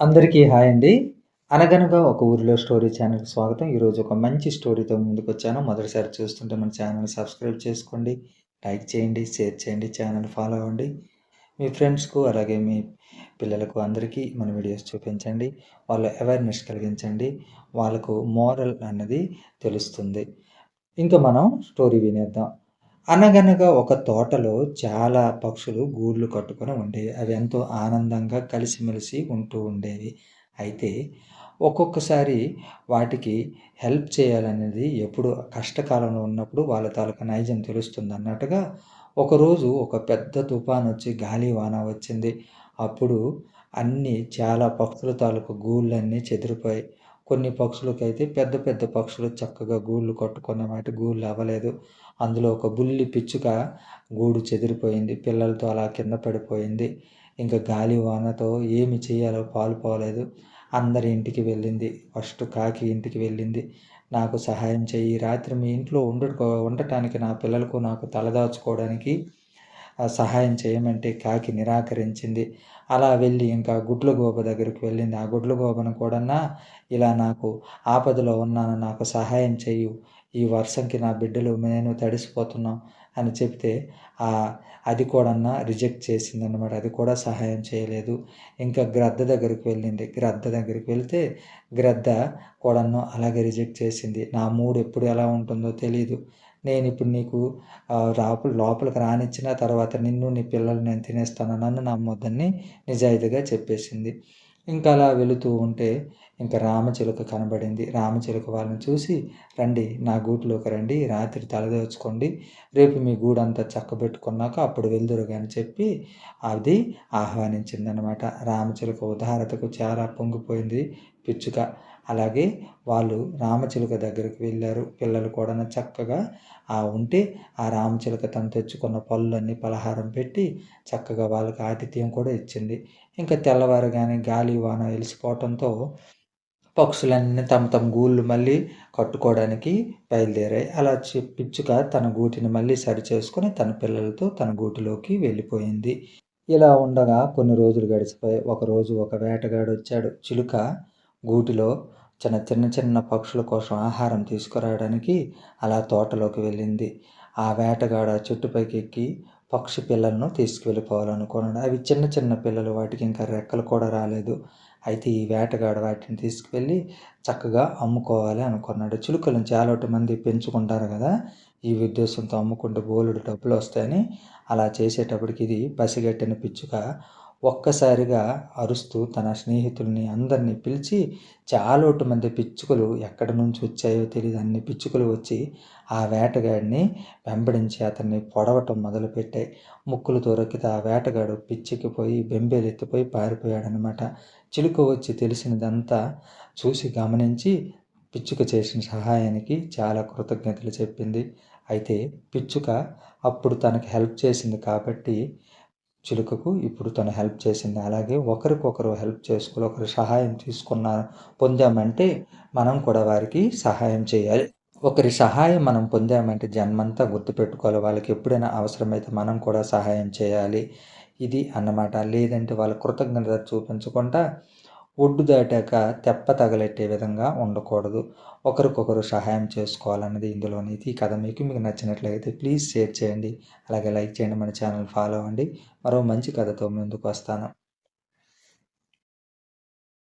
అందరికీ హాయ్ అండి. అనగనగా ఒక ఊరిలో స్టోరీ ఛానల్‌కి స్వాగతం. ఈరోజు ఒక మంచి స్టోరీతో ముందుకు వచ్చాను మొదటిసారి చూస్తుంటే మన ఛానల్‌ని సబ్స్క్రైబ్ చేసుకోండి. లైక్ చేయండి, షేర్ చేయండి, ఛానల్ ఫాలో అవ్వండి. మీ ఫ్రెండ్స్‌కు అలాగే మీ పిల్లలకు అందరికీ మన వీడియోస్ చూపించండి. వాళ్ళ అవేర్‌నెస్ కలిగించండి. వాళ్ళకు మోరల్ అన్నది తెలుస్తుంది. ఇంకా మనం స్టోరీ వినేద్దాం. అనగనగా ఒక తోటలో చాలా పక్షులు గూళ్ళు కట్టుకొని ఉండేవి. అవి ఎంతో ఆనందంగా కలిసిమెలిసి ఉంటూ ఉండేవి. అయితే ఒక్కొక్కసారి వాటికి హెల్ప్ చేయాలనేది ఎప్పుడు కష్టకాలంలో ఉన్నప్పుడు వాళ్ళ తాలూకా నైజం తెలుస్తుందన్నట్టుగా ఒకరోజు ఒక పెద్ద తుఫాన్ వచ్చి గాలి వాన వచ్చింది. అప్పుడు అన్నీ చాలా పక్షుల తాలూకు గూళ్ళన్నీ చెదిరిపోయాయి. కొన్ని పక్షులకైతే పెద్ద పెద్ద పక్షులు చక్కగా గూళ్ళు కట్టుకున్నమాట గూళ్ళు అవ్వలేదు. అందులో ఒక బుల్లి పిచ్చుక గూడు చెదిరిపోయింది. పిల్లలతో అలా కింద పడిపోయింది. ఇంకా గాలి వానతో ఏమి చేయాలో పాలుపోలేదు. అందరి ఇంటికి వెళ్ళింది. ఫస్ట్ కాకి ఇంటికి వెళ్ళింది. నాకు సహాయం చెయ్యి. రాత్రి మీ ఇంట్లో ఉండు ఉండటానికి నా పిల్లలకు నాకు తలదాచుకోవడానికి సహాయం చేయమంటే కాకి నిరాకరించింది. అలా వెళ్ళి ఇంకా గుడ్లగూబ దగ్గరికి వెళ్ళింది. ఆ గుడ్లగూబను కూడా ఇలా నాకు ఆపదలో ఉన్నాను నాకు సహాయం చెయ్యు. ఈ వర్షంకి నా బిడ్డలు నేను తడిసిపోతున్నాం అని చెప్తే అది కూడన్నా రిజెక్ట్ చేసిందనమాట. అది కూడా సహాయం చేయలేదు. ఇంకా గ్రద్ద దగ్గరికి వెళ్ళింది. గ్రద్ద దగ్గరికి వెళ్తే గ్రద్ద కూడాను అలాగే రిజెక్ట్ చేసింది. నా మూడ్ ఎప్పుడు ఎలా ఉంటుందో తెలియదు నేను ఇప్పుడు నీకు రాపు లోపలికి రానిచ్చిన తర్వాత నిన్ను నీ పిల్లలు నేను తినేస్తాను నన్ను నమ్మొద్దని నిజాయితీగా చెప్పేసింది. ఇంకా అలా వెళుతూ ఉంటే ఇంకా రామచిలుక కనబడింది. రామచిలుక వాళ్ళని చూసి రండి నా గూట్లోకి రండి రాత్రి తలదోచుకోండి. రేపు మీ గూడంతా చక్కబెట్టుకున్నాక అప్పుడు వెళ్దురు అని చెప్పి అది ఆహ్వానించింది అనమాట రామచిలుక ఉదారతకు చాలా పొంగిపోయింది పిచ్చుక. అలాగే వాళ్ళు రామచిలుక దగ్గరికి వెళ్ళారు. పిల్లలు కూడా చక్కగా ఆ ఉంటే ఆ రామచిలుక తను తెచ్చుకున్న పళ్ళన్నీ పలహారం పెట్టి చక్కగా వాళ్ళకి ఆతిథ్యం కూడా ఇచ్చింది. ఇంకా తెల్లవారుగానే గాలి వాన వెలిసిపోవటంతో పక్షులన్నీ తమ తమ గూళ్ళు మళ్ళీ కట్టుకోవడానికి బయలుదేరాయి. అలా పిచ్చుక తన గూటిని మళ్ళీ సరి చేసుకొని తన పిల్లలతో తన గూటిలోకి వెళ్ళిపోయింది. ఇలా ఉండగా కొన్ని రోజులు గడిచిపోయి ఒకరోజు ఒక వేటగాడు వచ్చాడు. చిలుక గూటిలో చిన్న చిన్న చిన్న పక్షుల కోసం ఆహారం తీసుకురావడానికి అలా తోటలోకి వెళ్ళింది. ఆ వేటగాడ చెట్టుపైకి ఎక్కి పక్షి పిల్లలను తీసుకువెళ్ళిపోవాలనుకున్నాడు. అవి చిన్న చిన్న పిల్లలు వాటికి ఇంకా రెక్కలు కూడా రాలేదు. అయితే ఈ వేటగాడు వాటిని తీసుకువెళ్ళి చక్కగా అమ్ముకోవాలి అనుకున్నాడు. చిలుకలను చాలా మంది పెంచుకుంటారు కదా ఈ ఉద్దేశంతో అమ్ముకుంటే బోలుడు డబ్బులు వస్తాయని అలా చేసేటప్పటికి ఇది పసిగట్టిన పిచ్చుక ఒక్కసారిగా అరుస్తూ తన స్నేహితుల్ని అందరినీ పిలిచి చాలోటు మంది పిచ్చుకలు ఎక్కడి నుంచి వచ్చాయో తెలియదు అన్ని పిచ్చుకలు వచ్చి ఆ వేటగాడిని వెంబడించి అతన్ని పొడవటం మొదలుపెట్టాయి. ముక్కులు దొరికితే ఆ వేటగాడు పిచ్చికిపోయి బెంబేలెత్తిపోయి పారిపోయాడనమాట చిలుక వచ్చి తెలిసినదంతా చూసి గమనించి పిచ్చుక చేసిన సహాయానికి చాలా కృతజ్ఞతలు చెప్పింది. అయితే పిచ్చుక అప్పుడు తనకు హెల్ప్ చేసింది కాబట్టి చిలుకకు ఇప్పుడు తను హెల్ప్ చేసింది. అలాగే ఒకరికొకరు హెల్ప్ చేసుకుని ఒకరి సహాయం తీసుకున్న పొందామంటే మనం కూడా వారికి సహాయం చేయాలి. ఒకరి సహాయం మనం పొందామంటే జన్మంతా గుర్తుపెట్టుకోవాలి వాళ్ళకి ఎప్పుడైనా అవసరమైతే మనం కూడా సహాయం చేయాలి. ఇది అన్నమాట. లేదంటే వాళ్ళ కృతజ్ఞత చూపించకుండా ఒడ్డు దాటాక తెప్ప తగలెట్టే విధంగా ఉండకూడదు. ఒకరికొకరు సహాయం చేసుకోవాలన్నది ఇందులోని ఈ కథ మీకు మీకు నచ్చినట్లయితే ప్లీజ్ షేర్ చేయండి. అలాగే లైక్ చేయండి. మన ఛానల్ ఫాలో అవ్వండి. మరో మంచి కథతో ముందుకు వస్తాను.